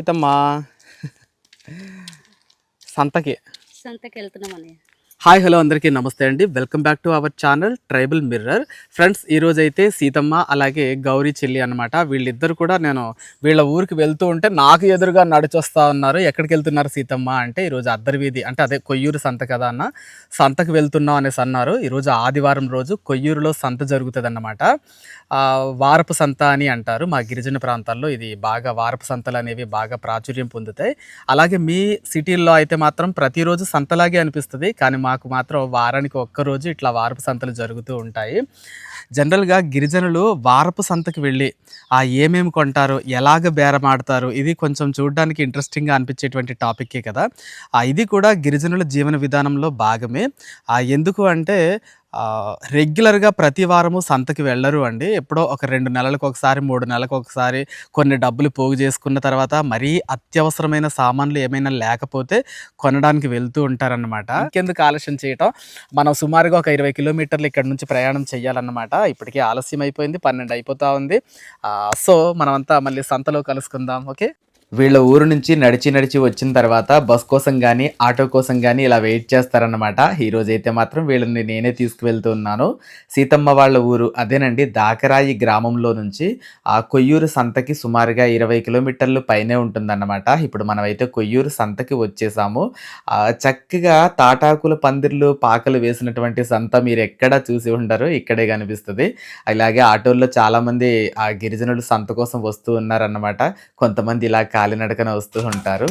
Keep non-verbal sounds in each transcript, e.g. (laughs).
సీతమ్మ. సంతకి. సంతకి వెళ్తున్నాం అన్నయ్య. Hi hello అందరికీ నమస్తే అండి. Welcome back to our channel Tribal Mirror friends ఈరోజు అయితే సీతమ్మ అలాగే గౌరీ చెల్లి అనమాట వీళ్ళిద్దరు కూడా నేను వీళ్ళ ఊరికి వెళ్తూ ఉంటే నాకు ఎదురుగా నడిచొస్తా ఉన్నారు. ఎక్కడికి వెళ్తున్నారు సీతమ్మ అంటే ఈరోజు అద్దరివీధి అంటే అదే కొయ్యూరు సంత కదా అన్న. సంతకు వెళ్తున్నాం అనేసి అన్నారు. ఈరోజు ఆదివారం రోజు కొయ్యూరులో సంత జరుగుతుంది అన్నమాట వారపు సంత అని అంటారు. మా గిరిజన ప్రాంతాల్లో ఇది బాగా వారపు సంతలు అనేవి బాగా ప్రాచుర్యం పొందుతాయి. అలాగే మీ సిటీల్లో అయితే మాత్రం ప్రతిరోజు సంతలాగే అనిపిస్తుంది. కానీ మాకు మాత్రం వారానికి ఒక్కరోజు ఇట్లా వారపు సంతలు జరుగుతూ ఉంటాయి. జనరల్గా గిరిజనులు వారపు సంతకి వెళ్ళి ఆ ఏమేమి కొంటారు? ఎలాగ బేరమాడతారు? ఇది కొంచెం చూడడానికి ఇంట్రెస్టింగ్గా అనిపించేటువంటి టాపిక్కే కదా. ఆ ఇది కూడా గిరిజనుల జీవన విధానంలో భాగమే. ఆ ఎందుకు అంటే రెగ్యులర్గా ప్రతి వారము సంతకి వెళ్ళరు అండి. ఎప్పుడో ఒక రెండు నెలలకు ఒకసారి మూడు నెలలకు ఒకసారి కొన్ని డబ్బులు పోగు చేసుకున్న తర్వాత మరీ అత్యవసరమైన సామాన్లు ఏమైనా లేకపోతే కొనడానికి వెళ్తూ ఉంటారన్నమాట. ఇంకెందుకు ఆలస్యం చేయటం? మనం సుమారుగా ఒక ఇరవై కిలోమీటర్లు ఇక్కడ నుంచి ప్రయాణం చేయాలన్నమాట ఇప్పటికే ఆలస్యం అయిపోయింది పన్నెండు అయిపోతా ఉంది సో మనమంతా మళ్ళీ సంతలో కలుసుకుందాం ఓకే? వీళ్ళ ఊరు నుంచి నడిచి నడిచి వచ్చిన తర్వాత బస్ కోసం కానీ ఆటో కోసం కానీ ఇలా వెయిట్ చేస్తారన్నమాట. ఈరోజు అయితే మాత్రం వీళ్ళని నేనే తీసుకువెళ్తున్నాను. సీతమ్మ వాళ్ళ ఊరు అదేనండి దాకరాయి గ్రామంలో నుంచి ఆ కొయ్యూరు సంతకి సుమారుగా ఇరవై కిలోమీటర్లు పైనే ఉంటుందన్నమాట. ఇప్పుడు మనమైతే కొయ్యూరు సంతకి వచ్చేసాము. చక్కగా తాటాకుల పందిర్లు పాకలు వేసినటువంటి సంత మీరు ఎక్కడా చూసి ఉండరు. ఇక్కడే కనిపిస్తుంది. అలాగే ఆటోల్లో చాలామంది ఆ గిరిజనులు సంత కోసం వస్తూ ఉన్నారన్నమాట. కొంతమంది ఇలా కాలినడకన వస్తూ ఉంటారు.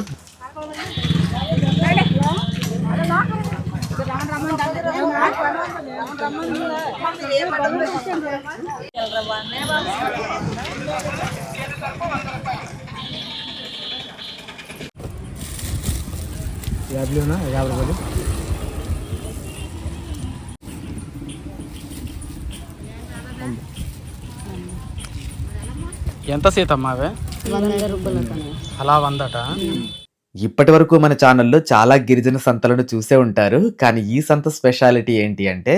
ఎంత సీతమ్మ అవే? అలా వందట? ఇప్పటి వరకు మన ఛానల్లో చాలా గిరిజన సంతలను చూసే ఉంటారు. కానీ ఈ సంత స్పెషాలిటీ ఏంటి అంటే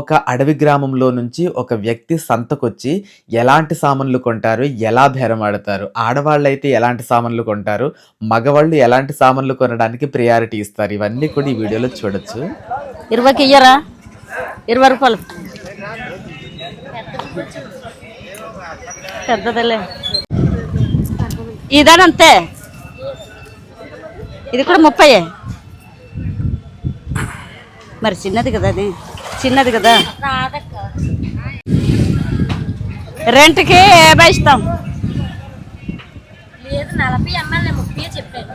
ఒక అడవి గ్రామంలో నుంచి ఒక వ్యక్తి సంతకొచ్చి ఎలాంటి సామాన్లు కొంటారు ఎలా బేరమాడతారు ఆడవాళ్ళు అయితే ఎలాంటి సామాన్లు కొంటారు మగవాళ్ళు ఎలాంటి సామాన్లు కొనడానికి ప్రియారిటీ ఇస్తారు? ఇవన్నీ కూడా ఈ వీడియోలో చూడొచ్చు. ఇరవైకి ఇయ్యరా ఇరవై రూపాయలు. పెద్దదలే. ఇదేనంతే. ఇది కూడా ముప్పై. మరి చిన్నది కదా అది. చిన్నది కదా. రెంట్కి యాభై ఇస్తాం. లేదు నలభై ఎంఎల్ ముప్పై చెప్పాను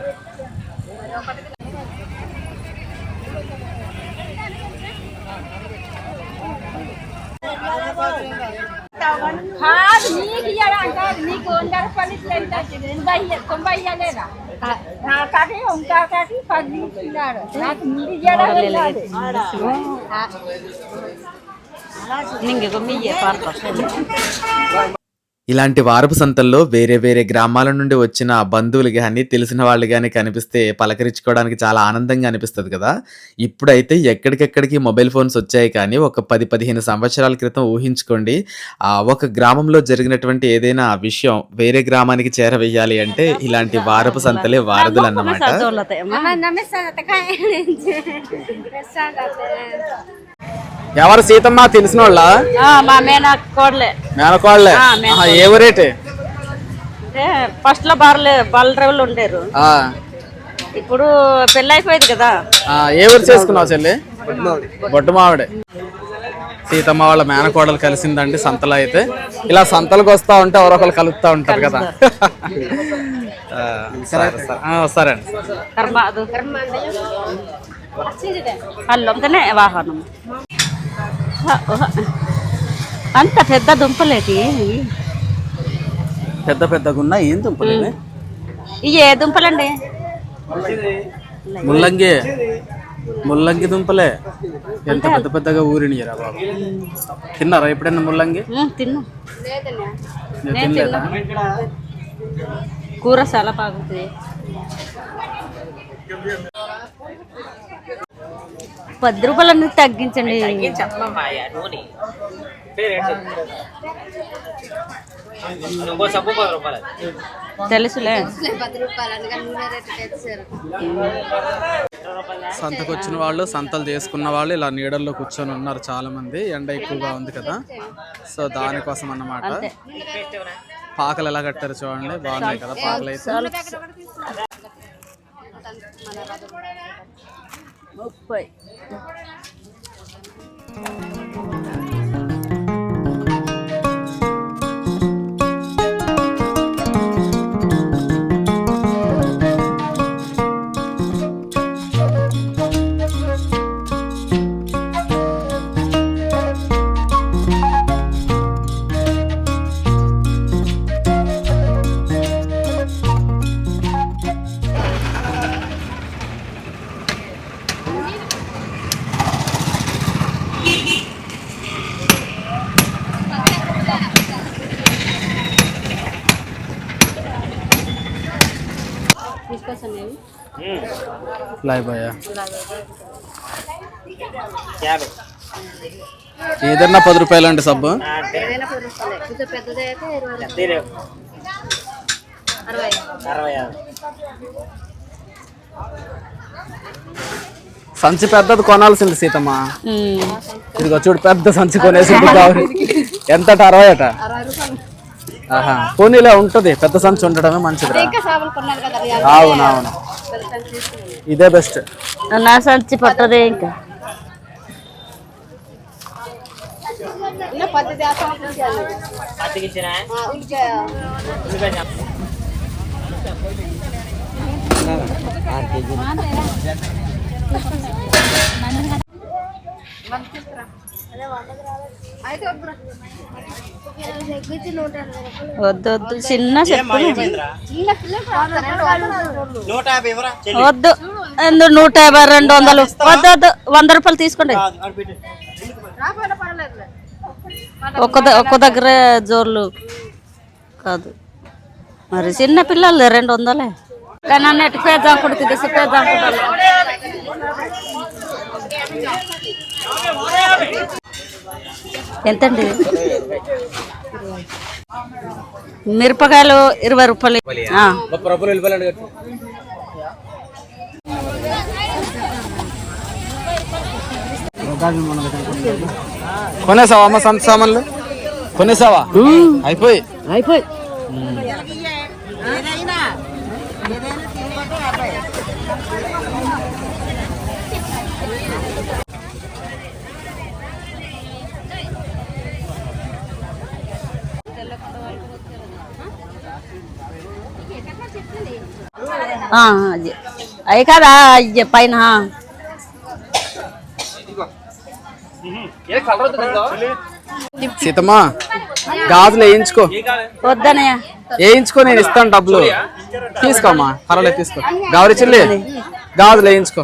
కాదు నీకు ఇయ్యాలంటే నీకు వంద రూపాయలు ఇస్తే ఎంత వచ్చింది? ఎనభై ఇయ్య- తొంభై ఇయ్యలేదా నాకాకి ఇంకాకి పది ఇచ్చినాడు నాకు ముందు ఇయ్యడం లేదు. నింగ మీయే పార్తా ఇలాంటి వారపు సంతల్లో వేరే వేరే గ్రామాల నుండి వచ్చిన బంధువులు కానీ తెలిసిన వాళ్ళు కానీ కనిపిస్తే పలకరించుకోవడానికి చాలా ఆనందంగా అనిపిస్తుంది కదా. ఇప్పుడైతే ఎక్కడికెక్కడికి మొబైల్ ఫోన్స్ వచ్చాయి కానీ ఒక పది పదిహేను సంవత్సరాల క్రితం ఊహించుకోండి. ఆ ఒక గ్రామంలో జరిగినటువంటి ఏదైనా విషయం వేరే గ్రామానికి చేరవేయాలి అంటే ఇలాంటి వారపు సంతలే వారధులు అన్నమాట. (laughs) ఎవరు సీతమ్మ తెలిసిన వాళ్ళ మేనకోడలే. ఏ ఊరేటి? ఫస్ట్లో బార్లే బాల డ్రైవర్లు ఉండేరు. ఇప్పుడు పెళ్ళి అయిపోయింది కదా. ఆ, ఏ ఊరు చేసుకున్నావు చెల్లి? బొట్టు మావిడే సీతమ్మ వాళ్ళ మేనకోడలు కలిసిందండి సంతలో అయితే. ఇలా సంతలకు వస్తా ఉంటే ఎవరొకరు కలుపుతా ఉంటారు కదా. ఆ, సరే సరే. అండి. అల్లొంతనే వాహనం. అంత పెద్ద దుంపలేటి పెద్ద పెద్దగా ఉన్నా ఏం దుంపలు ఇవి? ఏ దుంపలండి? ముల్లంగి. ముల్లంగి దుంపలే. ఎంత పెద్ద పెద్దగా ఊరినియరా బాబు. తిన్నారా ఎప్పుడైనా ముల్లంగి? తిన్నా. కూర చాలా బాగుంటుంది పది రూపాయలు అనేది తగ్గించండి తెలుసులే. సంతకు వచ్చిన వాళ్ళు సంతలు చేసుకున్న వాళ్ళు ఇలా నీడల్లో కూర్చొని ఉన్నారు చాలా మంది ఎండ ఎక్కువగా ఉంది కదా. సో దానికోసం అన్నమాట. పాకలు ఎలా కట్టారు చూడండి. బాగున్నాయి కదా పాకలు అయితే ముప్పై. లైవ్ బాయ్ యాభై. ఏదన్నా పది రూపాయలు అండి సబ్బు? సంచి పెద్దది కొనాల్సింది సీతమ్మ. ఇదిగో చూడు పెద్ద సంచి కొనేసింది కావాలి. ఎంతట? అరవై అట ఆహా. పోనీలే ఉంటది. పెద్ద సంచి ఉండడమే మంచిది అవునవును. ఇదే బెస్ట్ నా సంచి పట్టదే ఇంకా. చెప్ప. వద్దు వద్దు. చిన్న చెప్పులు వద్దు. ఎందు నూట యాభై రెండు వందలు. వద్దు వద్దు. వంద రూపాయలు తీసుకోండి. ఒక్క ఒక్క దగ్గర జోర్లు. కాదు. మరి చిన్న పిల్లలు రెండు వందలే. కానీ అన్న ఎటు పేద్దాం కుడుతుంది పేద్దాం ఎంతండి? మిరపకాయలు ఇరవై రూపాయలు. కొనేసావా అమ్మ సంత సామాన్లు? కొనేసావా? అయిపోయి. అయిపోయి. అవి కదా అయ్యి పైన. సీతమ్మ గాజులు వేయించుకో. వద్దనయ్య వేయించుకో నేను ఇస్తాను డబ్బులు. తీసుకోమ్మా పర్వాలేదు తీసుకో. గౌరీ చిల్లి గాజులు వేయించుకో.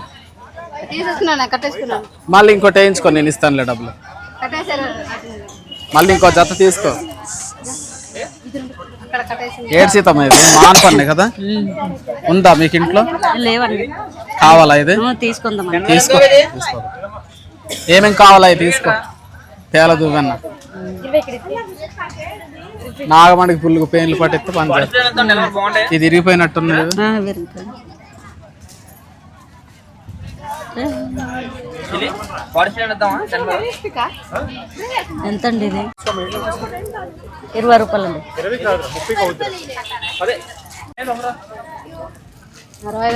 మళ్ళీ ఇంకోటి వేయించుకో నేను ఇస్తానులే డబ్బులు. మళ్ళీ ఇంకో జత తీసుకో. ఏడు సీతమ్మ ఇది? మాన పన్ను కదా? ఉందా మీకు ఇంట్లో? లేవండి. కావాలా ఇది? తీసుకుందాం తీసుకో తీసుకో. ఏమేం కావాలా ఇది? తీసుకో. తేల దువ్వెన్న. నాగమణికి పుల్లుకు పెయిన్లు పట్టిస్తే పని చేస్తా. ఇది ఇరిగిపోయినట్టున్నది చంద్రబాబు ఎంతండి ఇది? ఇరవై రూపాయలు అండి అరవై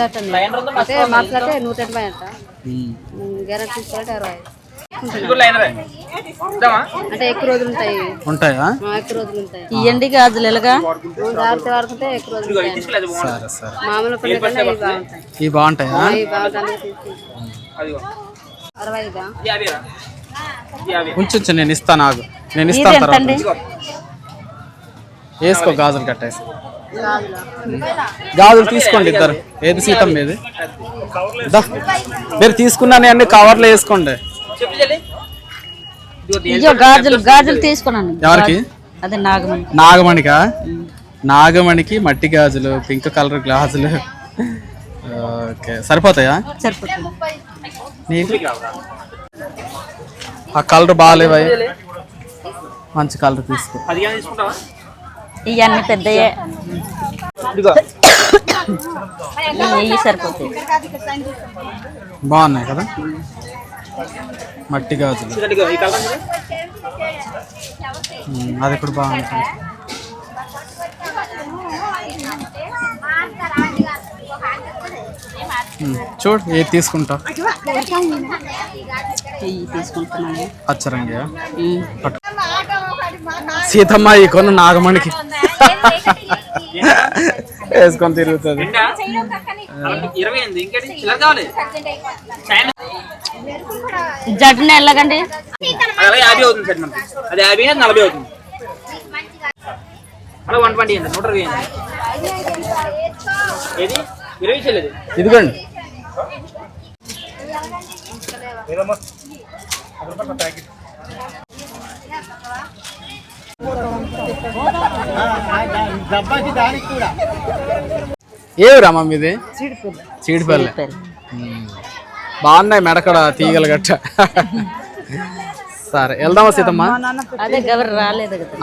అయితే మాట్లాడితే నూట ఎనభై అంట. గ్యారెంటీ తీసుకోవాలంటే అరవై. అంటే ఎక్కువ రోజులు ఉంటాయి. ఉంటాయా? ఎక్కువ రోజులు ఉంటాయి. ఇయ్యండి గాజులు ఎలాగా? జాగ్రత్త వాడుకుంటే ఎక్కువ రోజులు మామూలు ఇవి బాగుంటాయి. ఉంచు నేను ఇస్తాను ఆగు నేను ఇస్తాను తర్వాత. వేసుకో గాజులు కట్టేసి. గాజులు? తీసుకోండి ఇద్దరు. ఏది సీతం ఏది దా. మీరు తీసుకున్నాను అన్ని కవర్లో వేసుకోండి. గాజులు గాజులు తీసుకున్నాను. ఎవరికి? అదే నాగమణి. నాగమణికా? నాగమణికి మట్టి గాజులు పింక్ కలర్ గాజులు ఓకే సరిపోతాయా? సరిపోతుంది నీకు ఆ కలర్ బాగాలేవా మంచి కలర్ తీసుకో. తీసుకుంటావా? ఇవన్నీ పెద్దయే. ఇదిగో. ఇవి సరిపోతాయి. బాగున్నాయి కదా? మట్టి గాజులు. అది బాగుంది. కొంచెం. ఉమ్, చూడు ఏది తీసుకుంటా ఇవి తీసుకుంటున్నాను. అచ్చరంగా. సీతమ్మ ఈ కొన్న నాగమణికి. వేసుకొని తిరుగుతుంది. జడ్ని ఎలాగండి యాభై అవుతుంది సార్ మనకి. అది యాభై నలభై అవుతుంది. అలా వన్ ట్వంటీ అండి నూట ఇరవై ఏది? ఇరవై చెల్లేదు ఇదిగోండి. ఏ రామా మీది? చీడిపల్లి. ఉమ్. బాగున్నాయి మెడకడ తీగలు గట్ట. సరే వెళ్దామా సీతమ్మ? అదే గవర్ రాలేదు కదా.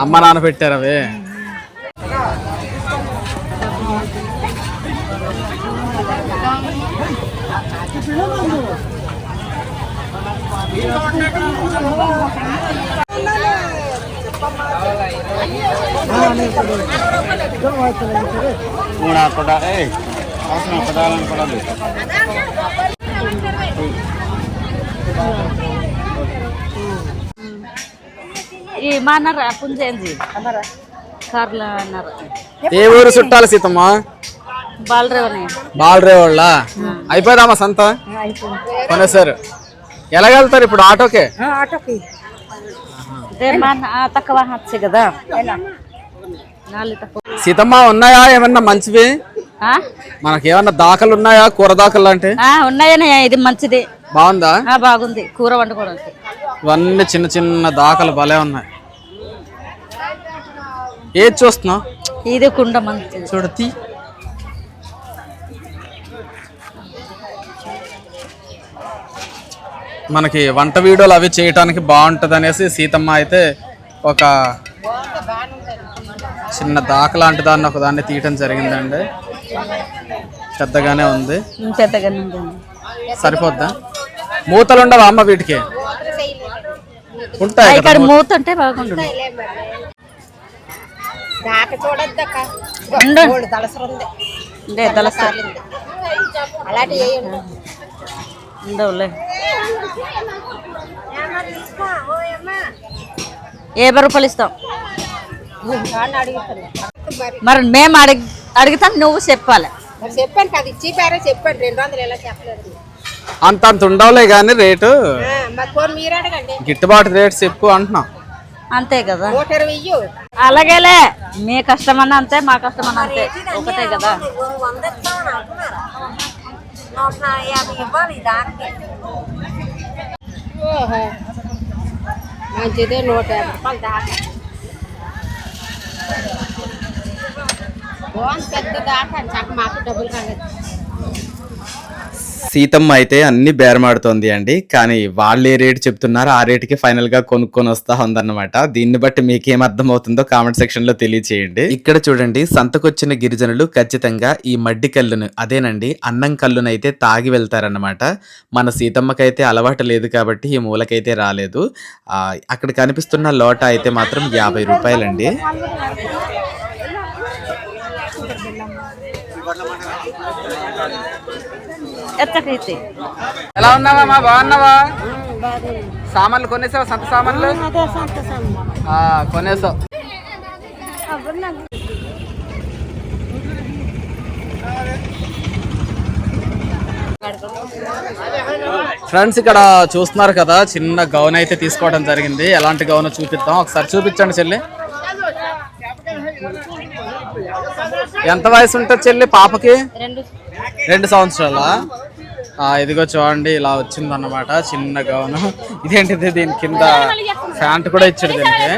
అమ్మ నాన్న పెట్టారు అవి ఈ మా అన్నారు? పుంజేంజి కార్లు అన్నారు. ఏ ఊరు చుట్టాలి సీతమ్మ? బాలరేవని. బాలరే వాళ్ళ అయిపోదామా సంత? కొనేసారు ఎలాగెళ్తారు ఇప్పుడు ఆటోకే? అదే మా అన్న- ఆ, తక్కువ వచ్చే కదా. సీతమ్మ ఉన్నాయా? ఏమన్నా మంచివి? ఆ? మనకేమన్నా దాఖలు ఉన్నాయా? కూర దాఖలు అంటే ఆ, ఉన్నాయని ఇది మంచిది. బాగుందా? ఆ, బాగుంది. కూర వండుకోవడానికి. ఇవన్నీ చిన్న చిన్న దాఖలు భలే ఉన్నాయి. ఏది చూస్తున్నావు? ఇది కుండ మంచిది. చూడు మనకి వంట వీడియోలు అవి చేయటానికి బాగుంటుంది అనేసి సీతమ్మ అయితే ఒక చిన్న దాక లాంటి దాన్ని ఒక దాన్ని తీయటం జరిగిందండి. పెద్దగానే ఉంది. సరిపోద్దా? మూతలు ఉండవా అమ్మ వీటికి? ఉంటాయి ఇక్కడ మూత. ఉంటే బాగుంటుంది. అలాంటి ఉండవులే. యాభై రూపాయలు ఇస్తాం మరి మేము అడిగి అడుగుతాం నువ్వు చెప్పాలి. మరి చెప్పాను కదా ఇచ్చి పేరే చెప్పాను రెండు వందలు ఎలా చెప్పలేదు. అంత అంత ఉండవులే కానీ రేటు. గిట్టుబాటు రేట్స్ ఎక్కువ అంటున్నా. అంతే కదా. అలాగేలే మీ కష్టమన్నా అంతే మా కష్టమన్నా అంతే. ఒకటే కదా. ఓహో మంచిదే నూట యాభై రూపాయలు దాకా బాగుంది పెద్ద దాకా చక్క మాకు డబ్బులు కాలేదు సీతమ్మ అయితే అన్ని బేరమాడుతోంది అండి. కానీ వాళ్ళు ఏ రేటు చెప్తున్నారో. ఆ రేటుకి ఫైనల్గా కొనుక్కొని వస్తా ఉందన్నమాట. దీన్ని బట్టి మీకేం అర్థం అవుతుందో కామెంట్ సెక్షన్లో తెలియచేయండి. ఇక్కడ చూడండి సంతకొచ్చిన గిరిజనులు ఖచ్చితంగా ఈ మడ్డి కల్లును అదేనండి అన్నం కల్లును అయితే తాగి వెళ్తారన్నమాట. మన సీతమ్మకైతే అలవాటు లేదు కాబట్టి ఈ మూలకైతే రాలేదు. అక్కడ కనిపిస్తున్న లోట అయితే మాత్రం యాభై రూపాయలండి. ఎత్తకైతే. ఎలా ఉన్నావా మా? బాగున్నావా? సామాన్లు కొనేసావా? సంత సామాన్లు? ఆ, కొనేసావు. ఫ్రెండ్స్ ఇక్కడ చూస్తున్నారు కదా చిన్న గౌన్ అయితే తీసుకోవడం జరిగింది. ఎలాంటి గౌన్ చూపిద్దాం? ఒకసారి చూపించండి చెల్లి. ఎంత వయసు ఉంటుంది చెల్లి పాపకి? రెండు సంవత్సరాల? ఇదిగో చూడండి ఇలా వచ్చింది అన్నమాట చిన్న గౌన్. ఇదేంటిది దీని కింద ప్యాంట్ కూడా ఇచ్చాడు దీనికి.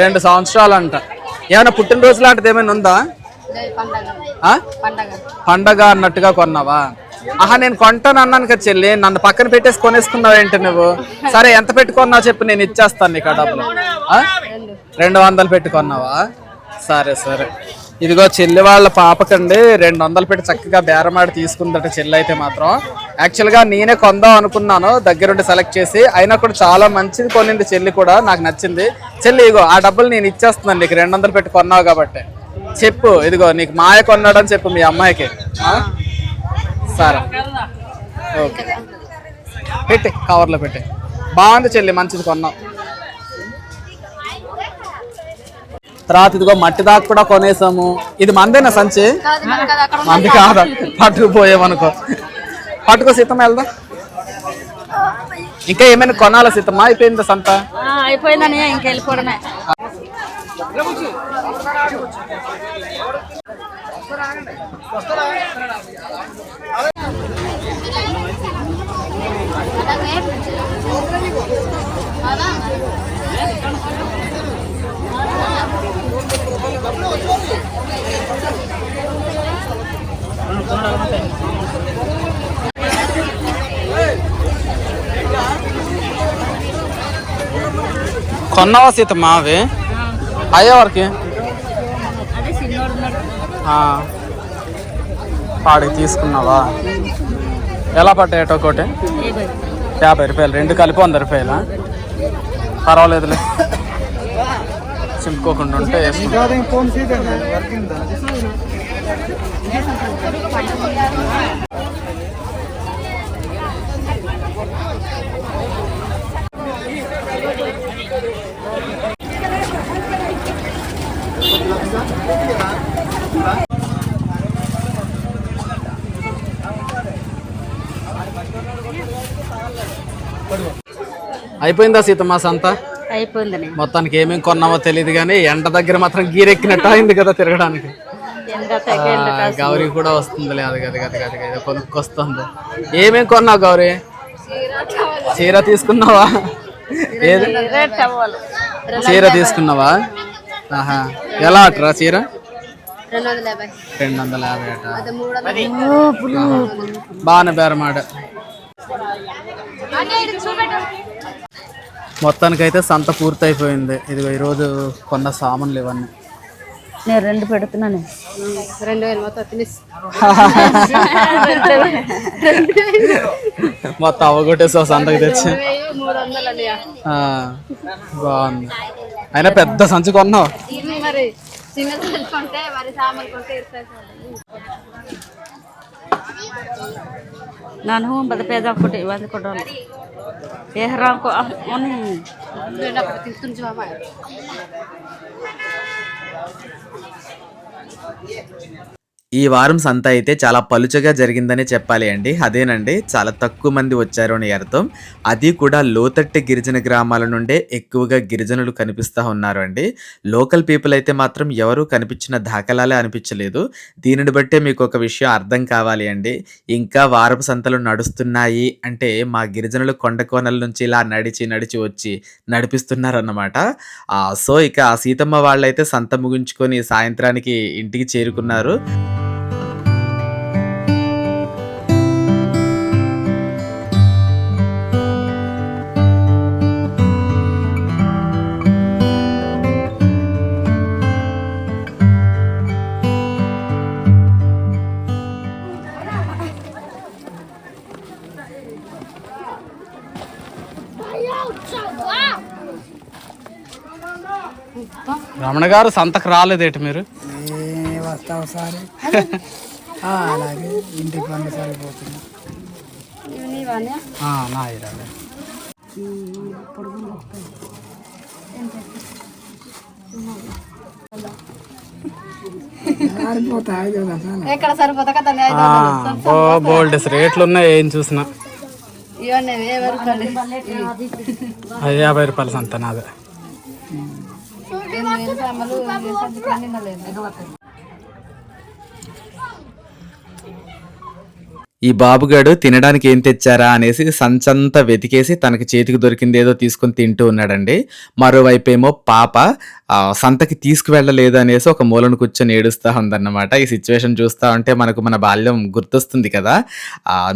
రెండు సంవత్సరాలు అంట ఏమైనా పుట్టినరోజు లాంటిది ఏమైనా ఉందా? పండగ అన్నట్టుగా కొన్నావా? ఆహా నేను కొంటాను అన్నాను కదా చెల్లి నన్ను పక్కన పెట్టేసి కొనేసుకున్నావు ఏంటి నువ్వు? సరే ఎంత పెట్టుకున్నావు చెప్పు నేను ఇచ్చేస్తాను నీకు ఆ డబ్బులు. రెండు వందలు పెట్టుకున్నావా? సరే సరే. ఇదిగో చెల్లి వాళ్ళ పాపకండి రెండు వందలు పెట్టి చక్కగా బేరమాడి తీసుకుందట చెల్లి అయితే మాత్రం. యాక్చువల్గా నేనే కొందాం అనుకున్నాను దగ్గరుండి సెలెక్ట్ చేసి అయినా కూడా చాలా మంచిది కొనింది చెల్లి కూడా నాకు నచ్చింది. చెల్లి ఇగో ఆ డబ్బులు నేను ఇచ్చేస్తున్నాను నీకు రెండు వందలు పెట్టి కొన్నావు కాబట్టి. చెప్పు ఇదిగో నీకు మాయ కొన్నాడని చెప్పు మీ అమ్మాయికి? సరే. ఓకే. పెట్టి కవర్లో పెట్టి. బాగుంది చెల్లి మంచిది కొన్నాం తర్వాత ఇదిగో మట్టి దాకా కూడా కొనేసాము. ఇది మందేనా సంచి? మంది కాదా? పట్టుకుపోయామనుకో పట్టుకో సీతమ్మ వెళ్దాం. ఇంకా ఏమైనా కొనాలా సీతమ్మ? అయిపోయిందా సంత? అయిపోయిందని ఇంక వెళ్ళిపోవడమే. కొన్నావా సీతమ్మ అవి అయ్యే వరకు? అదే చిన్నోడు ఉన్నాడు. పాడికి తీసుకున్నావా? ఎలా పట్టాయి ఒకటి యాభై రూపాయలు. రెండు కలిపి వంద రూపాయల? పర్వాలేదులే. చింపుకోకుండా ఉంటే వేసుకుంటా. అయిపోయిందా సీతమ్మ సంత అయిపోయిందని మొత్తానికి ఏమేమి కొన్నామో తెలియదు కానీ ఎండ దగ్గర మాత్రం గీరెక్కినట్టు అయింది కదా తిరగడానికి. గౌరీ కూడా వస్తుందిలే అది అది అది అది కొనుక్కొస్తుంది. ఏమేం కొన్నావు గౌరీ? చీర తీసుకున్నావా? ఏది? రేట్ టవల్ చీర తీసుకున్నావా? ఆహా ఎలా అట్రా చీర? రెండు వందల యాభై. అట బాగానే బేరమాట మొత్తానికైతే సంత పూర్తయిపోయింది ఇదిగో ఈరోజు కొన్న సామాన్లు ఇవన్నీ నేను రెండు పెడుతున్నాను రెండు వేలు మొత్తం తినేసి మొత్తం అవగొట్టేసి సంతకి తెచ్చి మూడు వందలు అన్నయ్య ఆ, బాగుంది అయినా పెద్ద సంచి కొన్నావు మరి చిన్న కొంటే మరి సామాన్లు కొంటే ఇస్తారు ನಾನು ಬದ ಪೇದ ಕೊಟ್ಟು ಒಂದು Ehram kok ini. Udah dapat tintun cuma pak. ఈ వారం సంత అయితే చాలా పలుచగా జరిగిందని చెప్పాలి అండి. అదేనండి చాలా తక్కువ మంది వచ్చారు అని అర్థం. అది కూడా లోతట్టి గిరిజన గ్రామాల నుండే ఎక్కువగా గిరిజనులు కనిపిస్తూ ఉన్నారు అండి. లోకల్ పీపుల్ అయితే మాత్రం ఎవరూ కనిపించిన దాఖలాలే అనిపించలేదు. దీనిని బట్టే మీకు ఒక విషయం అర్థం కావాలి అండి. ఇంకా వారపు సంతలు నడుస్తున్నాయి అంటే మా గిరిజనులు కొండ కోనల నుంచి ఇలా నడిచి నడిచి వచ్చి నడిపిస్తున్నారన్నమాట. సో ఇక సీతమ్మ వాళ్ళైతే సంత ముగించుకొని సాయంత్రానికి ఇంటికి చేరుకున్నారు. రమణ గారు సంతకు రాలేదేటి మీరు? వస్తావు సారి. అలాగే ఇంటికి సరిపోతుంది నా ఇరాలే. బోల్డెస్ రేట్లు ఉన్నాయి ఏం చూసినా. యాభై రూపాయల సంత నాదే. ఈ బాబుగాడు తినడానికి ఏం తెచ్చారా అనేసి సంచంతా వెతికేసి తనకి చేతికి దొరికింది ఏదో తీసుకొని తింటూ ఉన్నాడండి. మరోవైపు ఏమో పాప సంతకి తీసుకువెళ్ళలేదు అనేసి ఒక మూలను కూర్చొని ఏడుస్తూ ఉందన్నమాట. ఈ సిచ్యువేషన్ చూస్తూ ఉంటే మనకు మన బాల్యం గుర్తొస్తుంది కదా.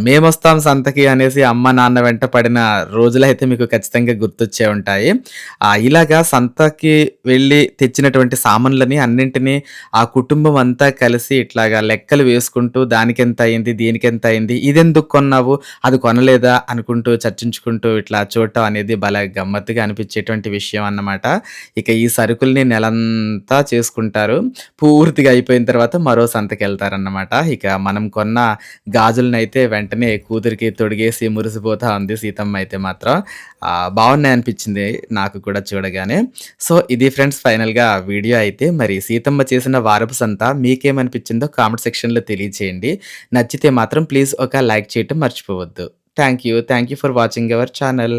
మేమొస్తాం సంతకి అనేసి అమ్మ నాన్న వెంట పడిన రోజులైతే మీకు ఖచ్చితంగా గుర్తొచ్చే ఉంటాయి. ఇలాగా సంతకి వెళ్ళి తెచ్చినటువంటి సామాన్లని అన్నింటినీ ఆ కుటుంబం అంతా కలిసి ఇట్లాగా లెక్కలు వేసుకుంటూ దానికి ఎంత అయింది దీనికి ఎంత అయింది ఇదెందుకు కొన్నావు అది కొనలేదా అనుకుంటూ చర్చించుకుంటూ ఇట్లా చూడటం అనేది భలే గమ్మత్తుగా అనిపించేటువంటి విషయం అన్నమాట. ఇక ఈ సరుకు సరుకుల్ని నెలంతా చేసుకుంటారు. పూర్తిగా అయిపోయిన తర్వాత మరో సంతకి వెళ్తారన్నమాట ఇక మనం కొన్న గాజులను అయితే వెంటనే కూతురికి తొడిగేసి మురిసిపోతా ఉంది సీతమ్మ అయితే మాత్రం. బాగున్నాయి అనిపించింది నాకు కూడా చూడగానే. సో ఇది ఫ్రెండ్స్ ఫైనల్గా వీడియో అయితే. మరి సీతమ్మ చేసిన వారపు సంత మీకేమనిపించిందో కామెంట్ సెక్షన్లో తెలియచేయండి. నచ్చితే మాత్రం ప్లీజ్ ఒక లైక్ చేయటం మర్చిపోవద్దు. Thank you. Thank you for watching our channel.